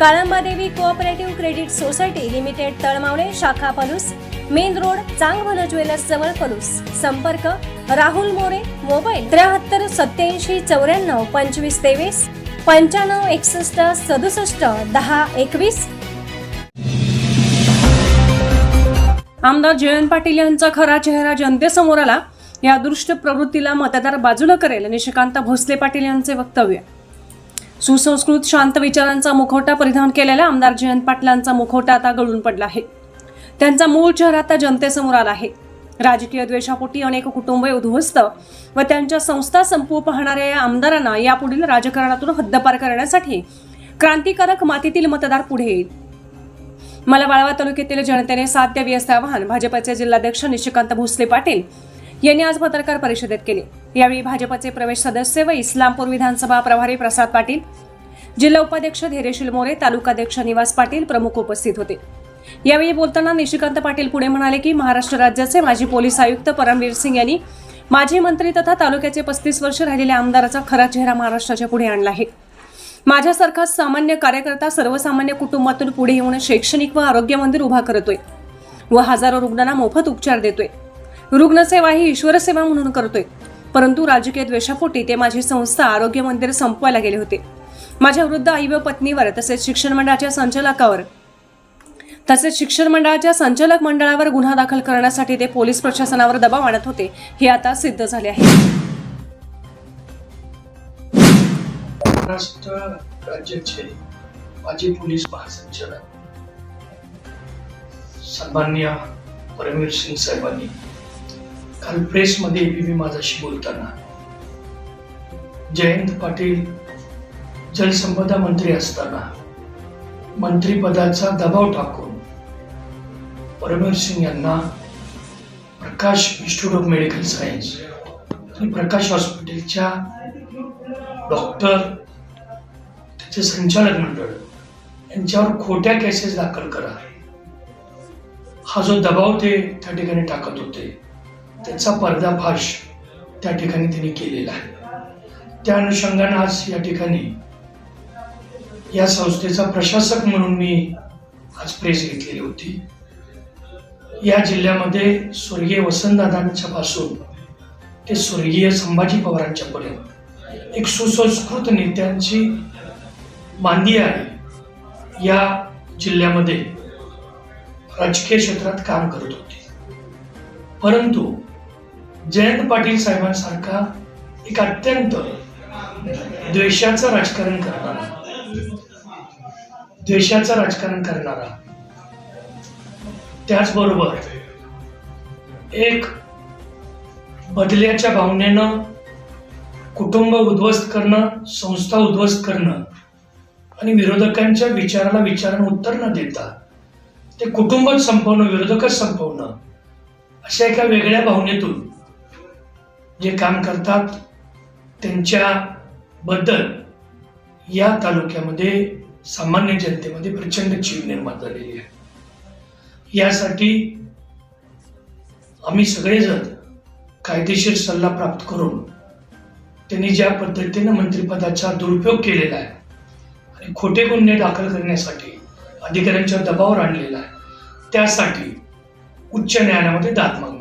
Kalambadevi cooperative credit society limited Talmavale शाखा Palus main road Changbhala jewellers जवळ पलूस. संपर्क Rahul More mobile त्र्याहत्तर सत्याऐंशी चौऱ्याण्णव पंचवीस तेवीस पंच्याण्णव एकसष्ट सदुसष्ट दहा एकवीस. आमदार जयंत पाटील यांचा खरा चेहरा जनतेसमोर आला. या दृष्ट प्रवृत्तीला मतदार बाजूला करेल. निशिकांत भोसले पाटील यांचे वक्तव्य. सुसंस्कृत शांत विचारांचा मुखवटा परिधान केलेला आमदार जयंत पाटलांचा मुखवटा आता गळून पडला आहे. त्यांचा मूळ चेहरा आता जनतेसमोर आला आहे. राजकीय द्वेषापोटी अनेक कुटुंबे उद्ध्वस्त व त्यांच्या संस्था संपू पाहणाऱ्या या आमदारांना यापुढील राजकारणातून हद्दपार करण्यासाठी क्रांतिकारक मातीतील मतदार पुढे येईल. मला वाळवा तालुक्यातील जनतेने साथ द्यावी असे आवाहन भाजपचे जिल्हाध्यक्ष निशिकांत भोसले पाटील यांनी आज पत्रकार परिषदेत केले. यावेळी भाजपचे प्रवेश सदस्य व इस्लामपूर विधानसभा प्रभारी प्रसाद पाटील जिल्हा उपाध्यक्ष धैर्यशील मोरे तालुकाध्यक्ष निवास पाटील प्रमुख उपस्थित होते. यावेळी बोलताना निशिकांत पाटील पुढे म्हणाले की महाराष्ट्र राज्याचे माजी पोलीस आयुक्त परमवीर सिंग यांनी माजी मंत्री तथा तालुक्याचे पस्तीस वर्ष राहिलेल्या आमदाराचा खरा चेहरा महाराष्ट्राच्या पुढे आणला आहे. माझ्यासारखा सामान्य कार्यकर्ता सर्वसामान्य कुटुंबातून पुढे येऊन शैक्षणिक व आरोग्य मंदिर उभा करतोय व हजारो रुग्णांना मोफत उपचार देतोय. रुग्णसेवा ही ईश्वरसेवा म्हणून करतोय. परंतु राजकीय द्वेषापोटी ते माझी संस्था आरोग्य मंदिर संपवायला गेले होते. माझ्या वृद्ध आई व पत्नीवर तसेच शिक्षण मंडळाच्या संचालकावर तसेच शिक्षण मंडळाच्या संचालक मंडळावर गुन्हा दाखल करण्यासाठी ते पोलीस प्रशासनावर दबाव आणत होते हे आता सिद्ध झाले आहे. महाराष्ट्र राज्याचे माजी पोलीस महासंचालक सन्मान्य परमवीर सिंग साहेबांनी काल प्रेसमध्ये एबीपी माझाशी बोलताना. जयंत पाटील जलसंपदा मंत्री असताना मंत्रिपदाचा दबाव टाकून परमवीर सिंग यांना Prakash institute of medical science आणि प्रकाश हॉस्पिटलच्या डॉक्टर त्याचे संचालक मंडळ यांच्यावर खोट्या केसेस दाखल करा. हा जो दबाव ते त्या ठिकाणी टाकत होते. त्याचा पर्दाफाश त्या ठिकाणी त्यांनी केलेला आहे. त्या अनुषंगानं आज या ठिकाणी या संस्थेचा प्रशासक म्हणून मी आज प्रेस घेतलेली होती. या जिल्ह्यामध्ये स्वर्गीय वसंतदादांच्या पासून ते स्वर्गीय संभाजी पवारांच्या पर्यंत एक सुसंस्कृत नेत्यांची मांदी आहे. या जिल्ह्यामध्ये राजकीय क्षेत्रात काम करतो परंतु जयंत पाटील साहेबांसारखा एक अत्यंत द्वेषाचं राजकारण करणारा द्वेषाचं राजकारण करणारा त्याचबरोबर एक बदल्याच्या भावनेनं कुटुंब उद्ध्वस्त करणं संस्था उद्ध्वस्त करणं आणि विरोधकांच्या विचाराला विचारानं उत्तर न देता ते कुटुंबच संपवणं विरोधकच संपवणं अशा एका वेगळ्या भावनेतून जे काम करतात त्यांच्या बद्दल या तालुक्यामध्ये सामान्य जनतेमध्ये प्रचंड चीड निर्माण झालेली आहे. यासाठी आम्ही सगळेजण कायदेशीर सल्ला प्राप्त करून त्यांनी ज्या पद्धतीनं मंत्रिपदाचा दुरुपयोग केलेला आहे आणि खोटे गुन्हे दाखल करण्यासाठी अधिकाऱ्यांच्या दबावर आणलेला आहे त्यासाठी उच्च न्यायालयामध्ये दाद मागली